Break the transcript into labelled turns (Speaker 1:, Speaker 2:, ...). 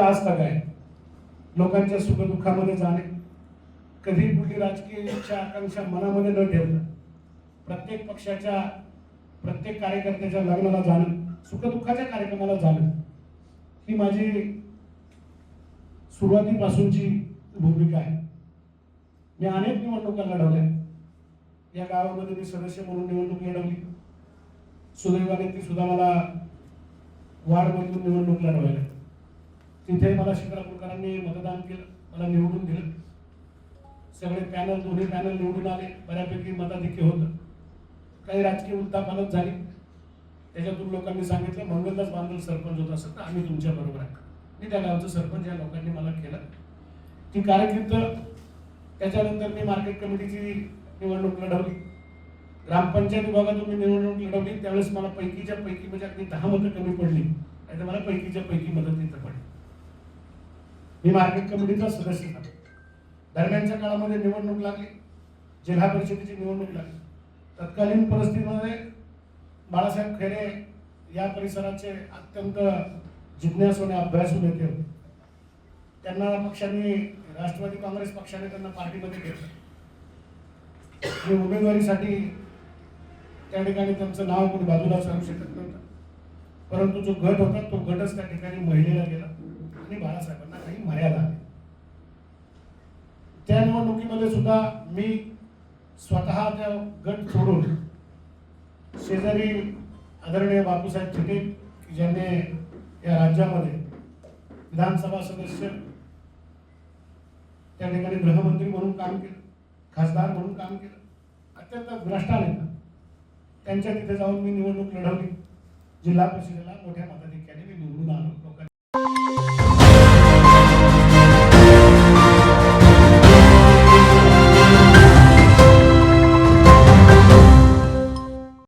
Speaker 1: आपल्याला तग आहे. लोकांच्या सुखदुःखामध्ये जाणे. कधी कुठली राजकीय इच्छा आकांक्षा मनामध्ये न ठेवता प्रत्येक पक्षाच्या प्रत्येक कार्यकर्त्याच्या लग्नाला जाणं. सुखदुःखाच्या कार्यक्रमाला जाणं. ही माझी सुरुवातीपासूनची भूमिका आहे. मी अनेक निवडणुका लढवल्या. या गावामध्ये मी सदस्य म्हणून निवडणूक लढवली. सुदैवाने ती सुद्धा मला वार्डमधून निवडणूक लढवायला. तिथे मला शिक्रापूरकरांनी मतदान केलं मला निवडून दिलं. सगळे पॅनल दोन्ही पॅनल निवडून आले. बऱ्यापैकी मताधिक्य होतं. काही राजकीय उलथापालट झाली. त्याच्यातून लोकांनी सांगितलं मंगलदास बांधल सरपंच होत असेल तर आम्ही तुमच्या बरोबर आहे मी त्या गावचं सरपंच या लोकांनी मला केलं. ती कारकीर्द त्याच्यानंतर मी मार्केट कमिटीची निवडणूक लढवली. ग्रामपंचायत विभागातून मी निवडणूक लढवली. त्यावेळेस मला पैकीच्या पैकी म्हणजे अगदी दहा मतं कमी पडली. नाही तर मला पैकीच्या पैकी मदत तिथं पडली. मी मार्केट कमिटीचा सदस्य झालो. दरम्यानच्या काळामध्ये निवडणूक लागली. जिल्हा परिषदेची निवडणूक लागली. तत्कालीन परिस्थितीमध्ये बाळासाहेब खेरे या परिसराचे अत्यंत जिज्ञासू आणि अभ्यासू नेते होते. त्यांना पक्षांनी राष्ट्रवादी काँग्रेस पक्षाने त्यांना पार्टीमध्ये घेतलं. आणि उमेदवारीसाठी त्या ठिकाणी त्यांचं नाव कोणी बाजूला सांगू शकत नव्हतं. परंतु जो गट होता तो गटच त्या ठिकाणी महिलेला गेला. आणि बाळासाहेबांना काही मर्यादा आली त्या निवडणुकीमध्ये सुद्धा मी स्वतः त्या गट सोडून शेजारी आदरणीय बापूसाहेब थिटे की ज्यांनी या राज्यामध्ये विधानसभा सदस्य त्या ठिकाणी गृहमंत्री म्हणून काम केलं खासदार म्हणून काम केलं अत्यंत भ्रष्टा नेता त्यांच्या तिथे जाऊन मी निवडणूक लढवली. जिल्हा परिषदेला मोठ्या मताधिक्याने